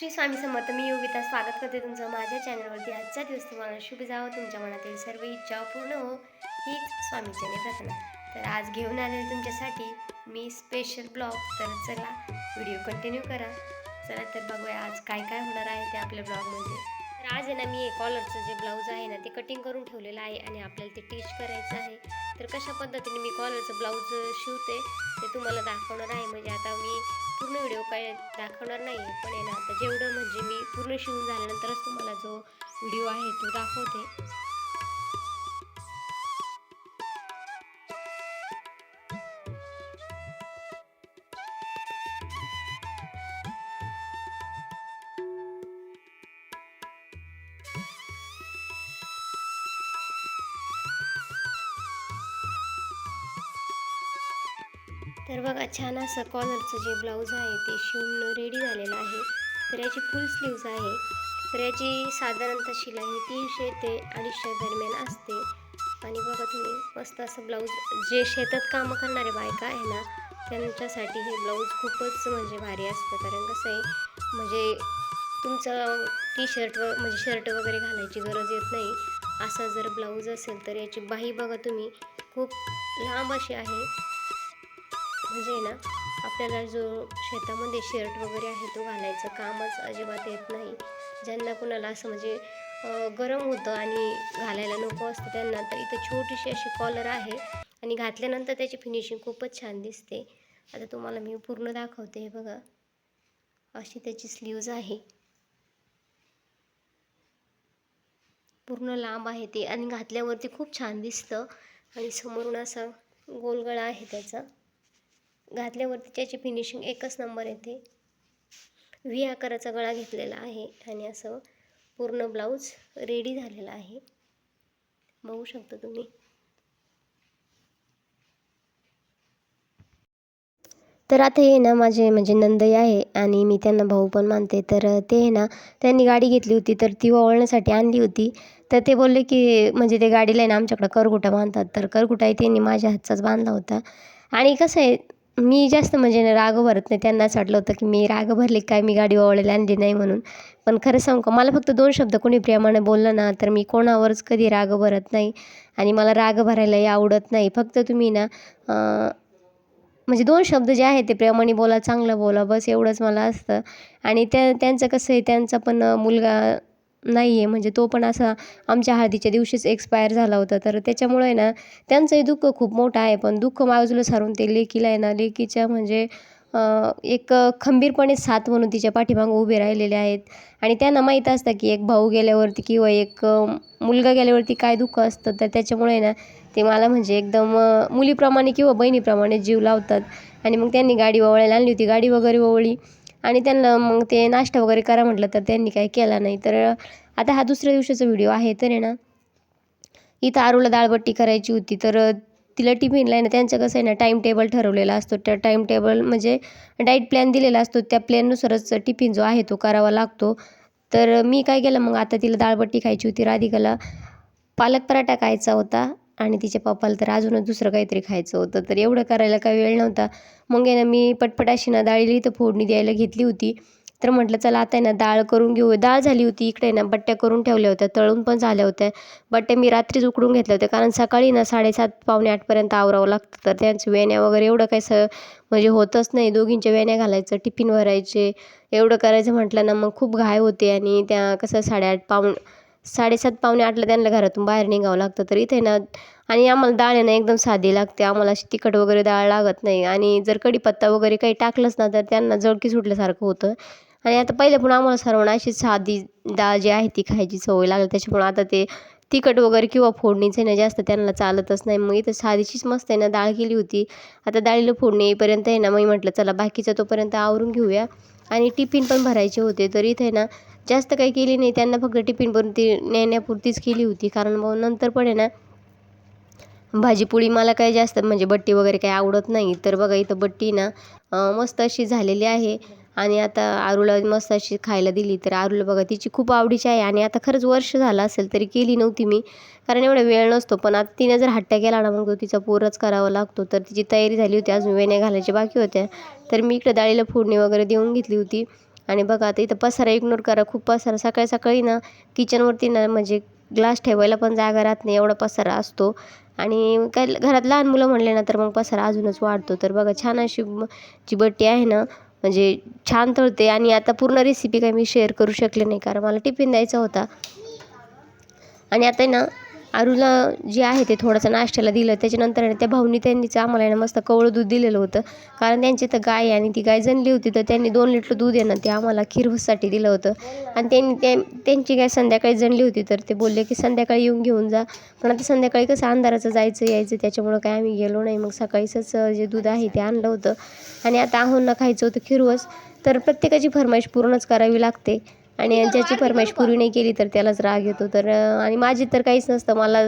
श्री स्वामी समर्थ मी योगिता स्वागत करते तुमचं माझ्या चॅनलवरती. आजचा दिवस तुम्हाला शुभ जावं. तुमच्या मनातील सर्व इच्छा पूर्ण हो. हीच स्वामीचरणी प्रार्थना. तर आज घेऊन आलेले तुमच्यासाठी मी स्पेशल ब्लॉग तर चला व्हिडिओ कंटिन्यू करा. चला तर बघूया आज काय काय होणार आहे ते आपल्या ब्लॉगमध्ये तर आज आहे ना मी कॉलरचं जे ब्लाऊज आहे ना ते कटिंग करून ठेवलेलं आहे आणि आपल्याला ते टीच करायचं आहे. तर कशा पद्धतीने मी कॉलरचं ब्लाऊज शिवते ते तुम्हाला दाखवणार आहे. म्हणजे आता मी पूर्ण व्हिडिओ काय दाखवणार नाही पण आहे ना आता जेवढं म्हणजे मी पूर्ण शिवून झाल्यानंतरच तुम्हाला जो व्हिडिओ आहे तो दाखवते. तर बघा छान असं कॉलरचं जे ब्लाऊज आहे ते शिवून रेडी झालेलं आहे. तर याची फुल स्लीव्ज आहे. तर याची साधारणतः शिलाई तीनशे ते अडीचशे दरम्यान असते. आणि बघा तुम्ही मस्त असं ब्लाऊज जे शेतात कामं करणारे बायका आहे ना त्यांच्यासाठी हे ब्लाऊज खूपच म्हणजे भारी असतं. कारण कसं आहे म्हणजे तुमचं टी शर्ट व म्हणजे शर्ट वगैरे घालायची गरज येत नाही. असा जर ब्लाऊज असेल तर याची बाही बघा तुम्ही खूप लांब अशी आहे. म्हणजे ना आपल्याला जो शेतामध्ये शर्ट वगैरे आहे तो घालायचं कामच अजिबात येत नाही. ज्यांना कुणाला असं म्हणजे गरम होतं आणि घालायला नको असतं त्यांना तर इथं छोटीशी अशी कॉलर आहे आणि घातल्यानंतर त्याची फिनिशिंग खूपच छान दिसते. आता तुम्हाला मी पूर्ण दाखवते हे बघा. अशी त्याची स्लीव्ज आहे. पूर्ण लांब आहे ते आणि घातल्यावरती खूप छान दिसतं. आणि समोरून असा गोलगळा आहे त्याचा. घातल्यावरती त्याची फिनिशिंग एकच नंबर येते. व्ही आकाराचा गळा घेतलेला आहे आणि असं पूर्ण ब्लाऊज रेडी झालेला आहे. बघू शकता तुम्ही. तर आता हे ना माझे म्हणजे नंदई आहे आणि मी त्यांना भाऊ पण मानते. तर ते आहे ना त्यांनी गाडी घेतली होती तर ती ओळण्यासाठी आणली होती. तर ते बोलले की म्हणजे ते गाडीला आहे ना आमच्याकडं करगुटा बांधतात. तर करगुटाही त्यांनी माझ्या हातचाच बांधला होता. आणि कसं आहे मी जास्त म्हणजे ना राग भरत नाही. त्यांना असं वाटलं होतं की मी राग भरले काय? मी गाडी ओवळायला आणली नाही म्हणून. पण खरं सांगू का मला फक्त दोन शब्द कोणी प्रेमाने बोललं ना तर मी कोणावरच कधी राग भरत नाही. आणि मला राग भरायलाही आवडत नाही. फक्त तुम्ही ना म्हणजे दोन शब्द जे आहेत ते प्रेमाने बोला चांगलं बोला बस एवढंच मला असतं. आणि त्या त्यांचं कसं आहे त्यांचा पण मुलगा नाही आहे म्हणजे तो पण असा आमच्या हळदीच्या दिवशीच एक्सपायर झाला होता. तर त्याच्यामुळे आहे ना त्यांचंही दुःख खूप मोठं आहे. पण दुःख बाजूला सारून ते लेकीला आहे ना लेकीच्या म्हणजे एक खंबीरपणे साथ म्हणून तिच्या पाठीमागं उभे राहिलेले आहेत. आणि त्यांना माहीत असतं की एक भाऊ गेल्यावरती किंवा एक मुलगा गेल्यावरती काय दुःख असतं. तर त्याच्यामुळे ना ते मला म्हणजे एकदम मुलीप्रमाणे किंवा बहिणीप्रमाणे जीव लावतात. आणि मग त्यांनी गाडी ओवळायला आणली होती. गाडी वगैरे ओवळी आणि त्यांना मग ते नाश्ता वगैरे करा म्हटलं तर त्यांनी काही केला नाही. तर आता हा दुसऱ्या दिवशीचा व्हिडिओ आहे तर आहे ना इथं आरूला दाळबट्टी करायची होती. तर तिला टिफिनला आहे ना त्यांचं कसं आहे ना टाईम टेबल ठरवलेला असतो. त्या टाईम टेबल म्हणजे डाईट प्लॅन दिलेला असतो. त्या प्लॅननुसारच टिफिन जो आहे तो करावा लागतो. तर मी काय केलं मग आता तिला दाळबट्टी खायची होती. राधिकाला पालक पराठा खायचा होता. आणि तिच्या पप्पाला तर अजूनच दुसरं काहीतरी खायचं होतं तर एवढं करायला काही वेळ नव्हता. मग आहे ना मी पटपट अशी ना डाळीला इथं फोडणी द्यायला घेतली होती. तर म्हटलं चला आता आहे ना डाळ करून घेऊ डाळ झाली होती इकडे ना बट्ट्या करून ठेवल्या होत्या तळून पण झाल्या होत्या. बट्ट्या मी रात्रीच उकडून घेतल्या होत्या कारण सकाळी ना साडेसात पावणे आठपर्यंत आवरावं लागतं तर त्यांचं वेण्या वगैरे एवढं काही स म्हणजे होतच नाही. दोघींच्या वेण्या घालायचं टिफिन भरायचे एवढं करायचं म्हटलं ना मग खूप घाय होते आणि त्या कसं साडेआठ पाऊण साडेसात पावणे आठला त्यांना घरातून बाहेर निघावं लागतं तर इथे ना आणि आम्हाला डाळ आहे ना एकदम साधी लागते आम्हाला अशी तिखट वगैरे डाळ लागत नाही. आणि जर कढीपत्ता वगैरे काही टाकलंच ना तर त्यांना जळकी सुटल्यासारखं होतं. आणि आता पहिले पण आम्हाला सर्वांना अशी साधी डाळ जी आहे ती खायची सवय लागली त्याच्यामुळे आता ते तिखट वगैरे किंवा फोडणीचं ना जास्त त्यांना चालतच नाही. मग इथं साधीचीच मस्त आहे ना डाळ केली होती. आता डाळीला फोडणी येईपर्यंत आहे ना मग म्हटलं चला बाकीचं तोपर्यंत आवरून घेऊया. आणि टिफिन पण भरायचे होते तर इथे ना जास्त काही केली नाही. त्यांना फक्त टिफिन भरून ती नेण्यापुरतीच केली होती. कारण मग नंतर पण आहे ना भाजीपोळी मला काही जास्त म्हणजे बट्टी वगैरे काही आवडत नाही. तर बघा इथं बट्टी ना मस्त अशी झालेली आहे. आणि आता आरूला मस्त अशी खायला दिली. तर आरूला बघा तिची खूप आवडीची आहे. आणि आता खरंच वर्ष झालं असेल तरी केली नव्हती मी. कारण एवढा वेळ नसतो. पण आता तिने जर हट्ट्या केला ना मग तो तिचा पोरच करावा लागतो. तर तिची तयारी झाली होती. अजून वेण्या घालायच्या बाकी होत्या. तर मी इकडे डाळीला फोडणी वगैरे देऊन घेतली होती. आणि बघा आता इथं पसारा इग्नोर करा. खूप पसारा. सकाळी सकाळी ना किचनवरती ना म्हणजे ग्लास ठेवायला पण जागा राहत नाही. एवढा पसारा असतो. आणि काय घरात लहान मुलं म्हणले ना तर मग पसारा अजूनच वाढतो. तर बघा छान अशी जी बट्टी आहे ना म्हणजे छान तळते. आणि आता पूर्ण रेसिपी काही मी शेअर करू शकले नाही कारण मला टिफिन द्यायचा होता. आणि आता आहे ना आरूला जे आहे ते थोडंसं नाश्त्याला दिलं. त्याच्यानंतर आहे ना त्या भाऊनी त्यांनीच आम्हाला आहे ना मस्त कवळं दूध दिलेलं होतं. कारण त्यांची तर गाय आहे आणि ती गाय जनली होती तर त्यांनी दोन लिटर दूध आहे ना ते आम्हाला खिरवससाठी दिलं होतं. आणि त्यांनी ते त्यांची गाय संध्याकाळी जनली होती तर ते बोलले की संध्याकाळी येऊन घेऊन जा. पण आता संध्याकाळी कसं अंधाराचं जायचं यायचं त्याच्यामुळं काय आम्ही गेलो नाही. मग सकाळीच जे दूध आहे ते आणलं होतं. आणि आता आहोंना खायचं होतं खिरवस. तर प्रत्येकाची फरमाईश पूर्णच करावी लागते. आणि ज्याची फरमाईश पूर्ण नाही केली तर त्यालाच राग येतो. तर आणि माझी तर काहीच नसतं. मला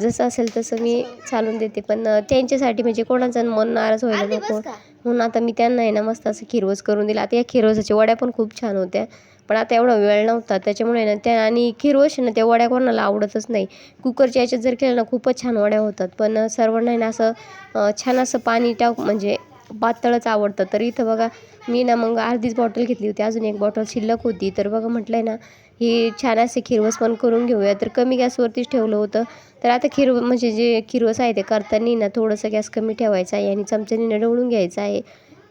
जसं असेल तसं मी चालून देते. पण त्यांच्यासाठी म्हणजे कोणाचं मन नाराज व्हायला नको. म्हणून आता मी त्यांना आहे ना मस्त असं खिरवस करून दिला. आता या खिरवसाच्या वड्या पण खूप छान होत्या. पण आता एवढा वेळ नव्हता. त्याच्यामुळे ना त्या आणि खिरवस आहे ना त्या वड्या कोणाला आवडतच नाही. कुकरच्या याच्यात जर केलं ना खूपच छान वड्या होतात. पण सर्वांना आहे ना असं छान असं पाणी टाक म्हणजे पातळच आवडतं. तर इथं बघा मी ना मग अर्धीच बॉटल घेतली होती. अजून एक बॉटल शिल्लक होती. तर बघा म्हटलं आहे ना ही छान असे खिरवस पण करून घेऊया. तर कमी गॅसवरतीच ठेवलं होतं. तर आता खिरव म्हणजे जे खिरवस आहे ते करताना ना थोडंसं गॅस कमी ठेवायचा आहे आणि चमच्याने डवळून घ्यायचं आहे.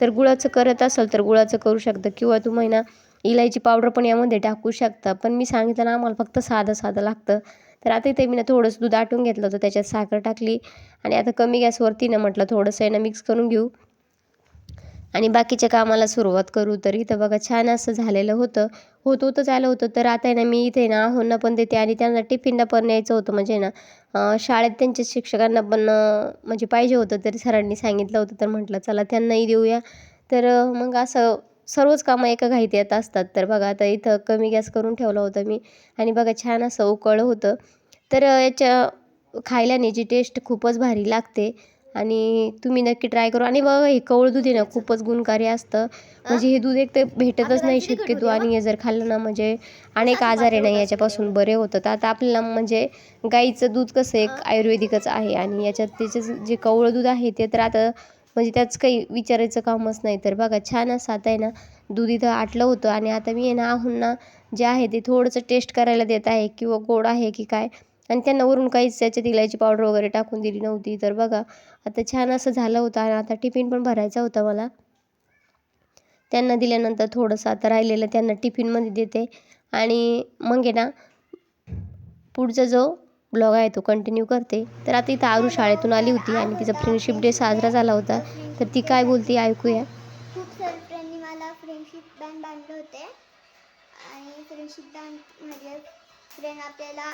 तर गुळाचं करत असाल तर गुळाचं करू शकता किंवा तुम्ही ना इलायची पावडर पण यामध्ये टाकू शकता. पण मी सांगितलं ना आम्हाला फक्त साधं साधं लागतं. तर आता इथे मी ना थोडंसं दूध आटून घेतलं होतं. त्याच्यात साखर टाकली. आणि आता कमी गॅसवरती ना म्हटलं थोडंसं आहे ना मिक्स करून घेऊ. आणि बाकीच्या कामाला सुरुवात करू तर इथं बघा छान असं झालेलं होतं. होत होतंच आलं होतं. तर आता आहे ना मी इथे ना आहोंना पण देते आणि त्यांना टिफिनला पण न्यायचं होतं. म्हणजे ना शाळेत त्यांच्या शिक्षकांना पण म्हणजे पाहिजे होतं तरी सरांनी सांगितलं होतं. तर म्हटलं चला त्यांनाही देऊया. तर मग असं सर्वच कामं एका घाईत येत असतात. तर बघा आता इथं कमी गॅस करून ठेवलं होतं मी. आणि बघा छान असं उकळलं होतं. तर याच्या खायल्याने जी टेस्ट खूपच भारी लागते. आणि तुम्ही नक्की ट्राय करू. आणि बघा हे कवळ दूध आहे ना खूपच गुणकारी असतं. म्हणजे हे दूध एक तर भेटतच नाही शक्यतो. आणि हे जर खाल्लं ना म्हणजे अनेक आजार आहे ना याच्यापासून बरे होतात. आता आपल्याला म्हणजे गाईचं दूध कसं एक आयुर्वेदिकच आहे. आणि याच्यात त्याचं जे कवळं दूध आहे ते तर आता म्हणजे त्याच काही विचारायचं कामच नाही. तर बघा छान असं आता आहे ना दूध इथं आटलं होतं. आणि आता मी आहे ना आहोंना जे आहे ते थोडंसं टेस्ट करायला देत आहे. किंवा गोड आहे की काय आणि त्यांना वरून काहीच त्याच्यात इलायची पावडर वगैरे टाकून दिली नव्हती. तर बघा आता छान असं झालं होतं आणि आता टिफिन पण भरायचा होता मला. त्यांना दिल्यानंतर थोडंसं आता राहिलेलं त्यांना टिफिनमध्ये देते. आणि मग आहे ना पुढचा जो ब्लॉग आहे तो कंटिन्यू करते. तर आता इथं आरू शाळेतून आली होती आणि तिचा फ्रेंडशिप डे साजरा झाला होता. तर ती काय बोलते ऐकूया. खूप सारे फ्रेंडनी मला फ्रेंडशिप बँड बांधले होते. आणि फ्रेंडशिप बँड म्हणजे फ्रेंड आपल्याला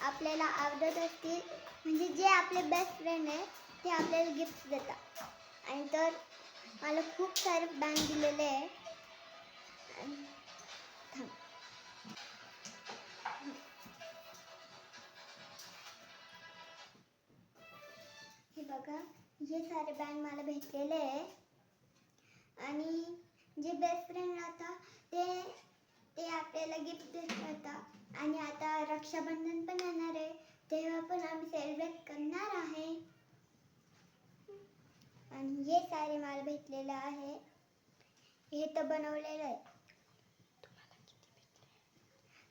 आपल्याला आवडत असतील म्हणजे जे आपले बेस्ट फ्रेंड आहे ते आपल्याला गिफ्ट देतात. आणि तर मला खूप सारे बँक दिलेले आहे हे बघा हे सारे बँड मला भेटलेले आहे आणि जे बेस्ट फ्रेंड राहतात ते ते आपल्याला गिफ्ट देत राहतात आणि आता रक्षाबंधन पण येणार आहे. तेव्हा पण आम्ही सेलिब्रेट करणार आहे. आणि हे सारे मला भेटलेलं आहे. हे तर बनवलेलं आहे.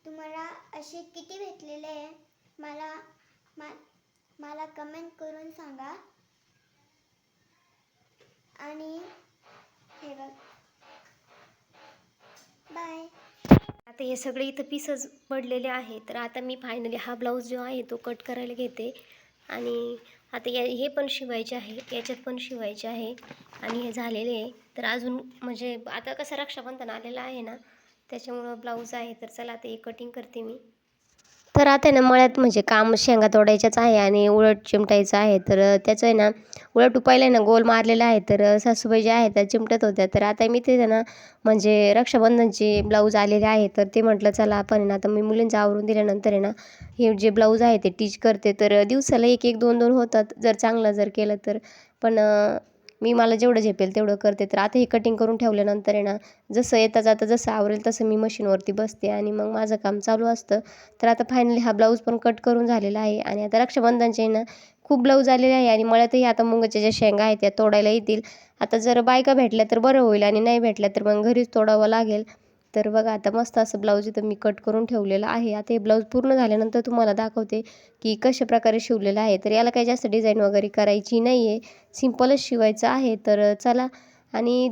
तुम्हाला असे किती भेटलेले आहे? मला मा मला कमेंट करून सांगा. आणि हे बघ. आता हे सगळे इथं पीसच पडलेले आहे तर आता मी फायनली हा ब्लाऊज जो आहे तो कट करायला घेते. आणि आता या हे पण शिवायचे आहे. याच्यात पण शिवायचे आहे. आणि हे झालेले आहे. तर अजून म्हणजे आता कसं रक्षाबंधन आलेलं आहे ना त्याच्यामुळं ब्लाऊज आहे. तर चला आता हे कटिंग करते मी. तर आता आहे ना मळ्यात म्हणजे काम शेंगा तोडायच्याच आहे आणि उलट चिमटायचं आहे. तर त्याचं आहे ना उलट उपायला आहे ना गोल मारलेला आहे. तर सासूबाई ज्या आहेत त्या चिमटत होत्या. तर आता मी ते ना म्हणजे रक्षाबंधनचे ब्लाऊज आलेले आहे. तर ते म्हटलं चला आपण आहे ना आता मी मुलींचं आवरून दिल्यानंतर आहे ना हे जे ब्लाऊज आहे ते टीच करते. तर दिवसाला एक एक दोन दोन होतात. जर चांगलं जर केलं तर. पण मी मला जेवढं झेपेल तेवढं करते. तर आता हे कटिंग करून ठेवल्यानंतर आहे ना जसं येता जाता जसं आवरेल तसं मी मशीनवरती बसते आणि मग माझं काम चालू असतं. तर आता फायनली हा ब्लाऊज पण कट करून झालेला आहे आणि आता रक्षाबंधनचे ना खूप ब्लाऊज आलेले आहे आणि मळ्यातही आता मुगाच्या ज्या शेंगा आहेत त्या तोडायला येतील. आता जर बायका भेटल्या तर बरं होईल आणि नाही भेटल्या तर मग घरीच तोडावं लागेल. तर बघा आता मस्त असं ब्लाऊज इथं मी कट करून ठेवलेलं आहे आता हे ब्लाऊज पूर्ण झाल्यानंतर तुम्हाला दाखवते की कशा प्रकारे शिवलेलं आहे. तर याला काही जास्त डिझाईन वगैरे करायची नाही आहे सिम्पलच शिवायचं आहे. तर चला आणि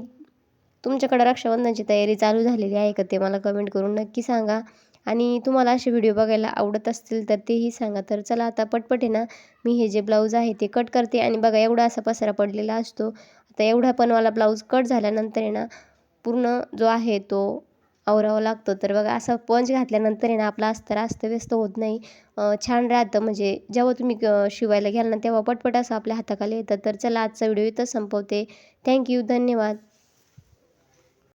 तुमच्याकडं रक्षाबंधनची तयारी चालू झालेली आहे का ते मला कमेंट करून नक्की सांगा. आणि तुम्हाला असे व्हिडिओ बघायला आवडत असतील तर तेही सांगा. तर चला आता पटपट आहे ना मी हे जे ब्लाऊज आहे ते कट करते. आणि बघा एवढा असा पसारा पडलेला असतो. आता एवढा पण मला ब्लाऊज कट झाल्यानंतर आहे ना पूर्ण जो आहे तो आवरावं लागतो. तर बघा असं पंच घातल्यानंतर आहे ना आपला अस्तर अस्तव्यस्त होत नाही. छान राहतं. म्हणजे जेव्हा तुम्ही शिवायला घ्याल ना तेव्हा पटपट असं आपल्या हाताखाली येतं. तर चला आजचा व्हिडिओ इथं संपवते. थँक्यू धन्यवाद.